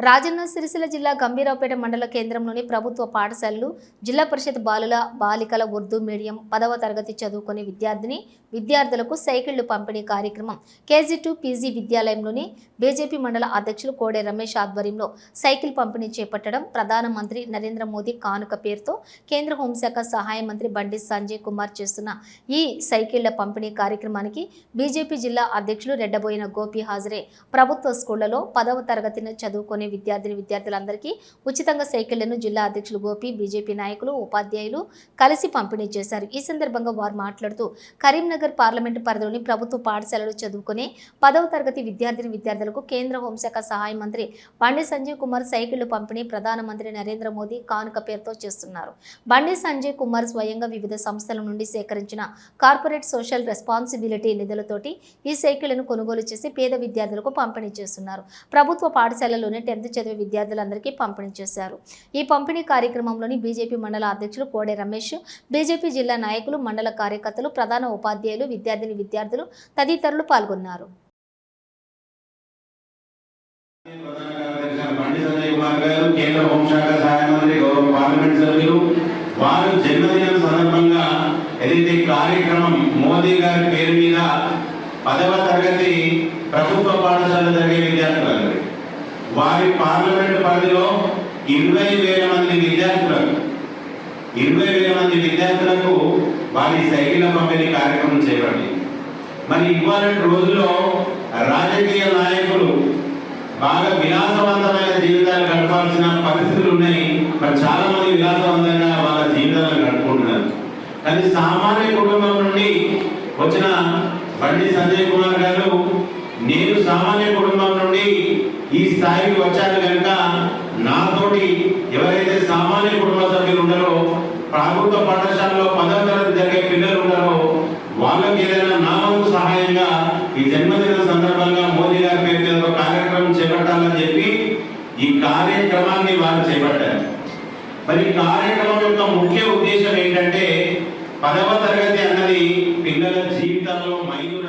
రాజన్న సిరిసిల్ల జిల్లా గంభీరావుపేట మండల కేంద్రంలోని ప్రభుత్వ పాఠశాలలు జిల్లా పరిషత్ బాలుల బాలికల ఉర్దూ మీడియం పదవ తరగతి చదువుకునే విద్యార్థిని విద్యార్థులకు సైకిళ్ళు పంపిణీ కార్యక్రమం కేజీ టూ పీజీ విద్యాలయంలోని బీజేపీ మండల అధ్యక్షులు కోడే రమేష్ ఆధ్వర్యంలో సైకిల్ పంపిణీ చేపట్టడం ప్రధానమంత్రి నరేంద్ర మోదీ కానుక పేరుతో కేంద్ర హోంశాఖ సహాయ మంత్రి బండి సంజయ్ కుమార్ చేస్తున్న ఈ సైకిళ్ళ పంపిణీ కార్యక్రమానికి బీజేపీ జిల్లా అధ్యక్షులు రెడ్డబోయిన గోపి హాజరే. ప్రభుత్వ స్కూళ్ళలో పదవ తరగతిని చదువుకునే విద్యార్థిని విద్యార్థులందరికీ ఉచితంగా సైకిళ్ళను జిల్లా అధ్యక్షులు గోపి బీజేపీ నాయకులు ఉపాధ్యాయులు కలిసి పంపిణీ చేశారు. ఈ సందర్భంగా వారు మాట్లాడుతూ కరీంనగర్ పార్లమెంటు పరిధిలోని ప్రభుత్వ పాఠశాలలు చదువుకునే పదవ తరగతి విద్యార్థిని విద్యార్థులకు కేంద్ర హోంశాఖ సహాయ మంత్రి బండి సంజయ్ కుమార్ సైకిళ్ళు పంపిణీ ప్రధానమంత్రి నరేంద్ర మోదీ కానుక పేరుతో చేస్తున్నారు. బండి సంజయ్ కుమార్ స్వయంగా వివిధ సంస్థల నుండి సేకరించిన కార్పొరేట్ సోషల్ రెస్పాన్సిబిలిటీ నిధులతోటి ఈ సైకిళ్ళను కొనుగోలు చేసి పేద విద్యార్థులకు పంపిణీ చేస్తున్నారు. ప్రభుత్వ పాఠశాలలోనే టెన్త్ చదివే విద్యార్థులందరికీ పంపిణీ చేశారు. ఈ పంపిణీ కార్యక్రమంలోని బీజేపీ మండల అధ్యక్షులు కోడే రమేష్ బీజేపీ జిల్లా నాయకులు మండల కార్యకర్తలు ప్రధాన ఉపాధ్యాయులు విద్యార్థిని విద్యార్థులు తదితరులు పాల్గొన్నారు. వారు జన్మదినం సందర్భంగా ఏదైతే కార్యక్రమం మోదీ గారి పేరు మీద పదవ తరగతి ప్రభుత్వ పాఠశాల జరిగే వారి పార్లమెంట్ పరిధిలో ఇరవై వేల మంది విద్యార్థులకు ఇరవై వేల మంది విద్యార్థులకు వారి సైకిల్ పంపిణీ కార్యక్రమం చేపట్టింది. మరి ఇవాళ రోజుల్లో రాజకీయ నాయకులు బాగా విలాసవంతమైన జీవితాలు గడపాల్సిన పరిస్థితులు ఉన్నాయి. మరి చాలా మంది విలాసవంతంగా వాళ్ళ జీవితాలను గడుపుకుంటున్నారు. కానీ సామాన్య కుటుంబం నుండి వచ్చిన బండి సంజయ్ కుమార్ గారు నేను సామాన్య కుటుంబం నుండి ఈ స్థాయికి వచ్చాను కనుక నాతోటి ఎవరైతే సామాన్య కుటుంబ సభ్యులు ఉన్నారో ప్రభుత్వ పాఠశాలలో పదవ తరగతి జరిగే పిల్లలు ఉన్నారో వాళ్ళకి ఏదైనా నా సహాయంగా ఈ జన్మదిన సందర్భంగా మోదీ గారి పేరు మీద ఒక కార్యక్రమం చేపట్టాలని చెప్పి ఈ కార్యక్రమాన్ని వారు చేపట్టారు. మరి కార్యక్రమం యొక్క ముఖ్య ఉద్దేశం ఏంటంటే పదవ తరగతి అన్నది పిల్లల జీవితంలో మైలు